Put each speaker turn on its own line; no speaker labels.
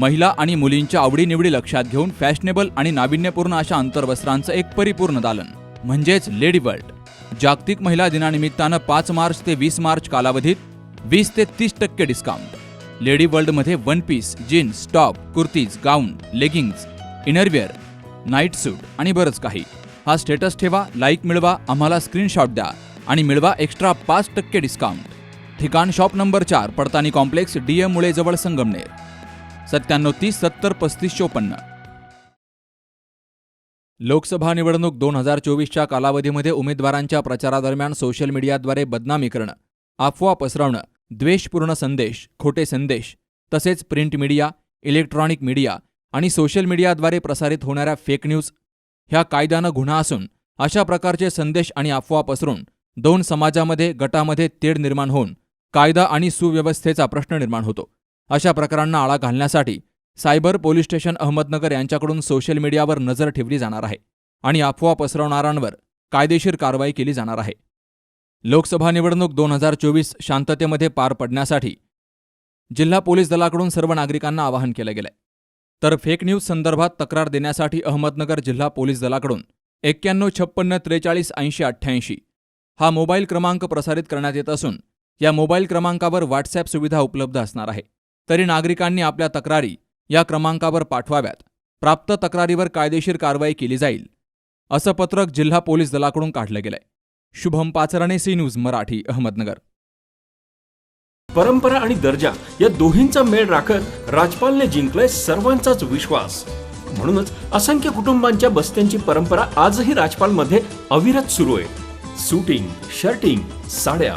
महिला आणि मुलींच्या आवडीनिवडी लक्षात घेऊन फॅशनेबल आणि नाविन्यपूर्ण अशा अंतर्वस्त्रांचं एक परिपूर्ण दालन म्हणजेच लेडी वर्ल्ड जागतिक महिला दिनानिमित्तानं पाच मार्च ते वीस मार्च कालावधीत वीस ते तीस टक्के डिस्काउंट लेडी वर्ल्डमध्ये one piece jeans top kurtis gown leggings innerwear night suit आणि बरंच काही. हा स्टेटस ठेवा लाईक मिळवा आम्हाला स्क्रीनशॉट द्या आणि मिळवा एक्स्ट्रा पाच टक्के डिस्काउंट ठिकाण शॉप नंबर चार पडतानी कॉम्प्लेक्स डी एम मुळे जवळ संगमनेर. सत्त्याण्णव तीस सत्तर पस्तीस चोपन्न. लोकसभा निवडणूक दोन हजार चोवीसच्या कालावधीमध्ये उमेदवारांच्या प्रचारादरम्यान सोशल मीडियाद्वारे बदनामी करणं अफवा पसरवणं द्वेषपूर्ण संदेश खोटे संदेश तसेच प्रिंट मीडिया इलेक्ट्रॉनिक मीडिया आणि सोशल मीडियाद्वारे प्रसारित होणाऱ्या फेक न्यूज ह्या कायद्यानं गुन्हा असून अशा प्रकारचे संदेश आणि अफवा पसरून दोन समाजामध्ये गटामध्ये तेढ निर्माण होऊन कायदा आणि सुव्यवस्थेचा प्रश्न निर्माण होतो. अशा प्रकारांना आळा घालण्यासाठी सायबर पोलीस स्टेशन अहमदनगर यांच्याकडून सोशल मीडियावर नजर ठेवली जाणार आहे आणि अफवा पसरवणाऱ्यांवर कायदेशीर कारवाई केली जाणार आहे. लोकसभा निवडणूक दोन हजार चोवीस शांततेमध्ये पार पडण्यासाठी जिल्हा पोलीस दलाकडून सर्व नागरिकांना आवाहन केलं गेलंय. तर फेक न्यूज संदर्भात तक्रार देण्यासाठी अहमदनगर जिल्हा पोलीस दलाकडून एक्क्याण्णव छप्पन्न त्रेचाळीस ऐंशी अठ्ठ्याऐंशी हा मोबाईल क्रमांक प्रसारित करण्यात येत असून या मोबाईल क्रमांकावर व्हॉट्सॲप सुविधा उपलब्ध असणार आहे. तरी नागरिकांनी आपल्या तक्रारी या क्रमांकावर पाठवाव्यात. प्राप्त तक्रारीवर कायदेशीर कारवाई केली जाईल. असं पत्रक जिल्हा पोलीस दलाकडून काढलं गेलंय. Shubham Pachrane C news Marathi Ahmednagar.
परंपरा आणि दर्जा या दोहींचा मेळ राखत राजपालने जिंकलाय सर्वांचाच विश्वास. म्हणूनच असंख्य कुटुंबांच्या बस्त्यांची परंपरा आजही राजपालमध्ये अविरत सुरू आहे. सुटिंग शर्टिंग साड्या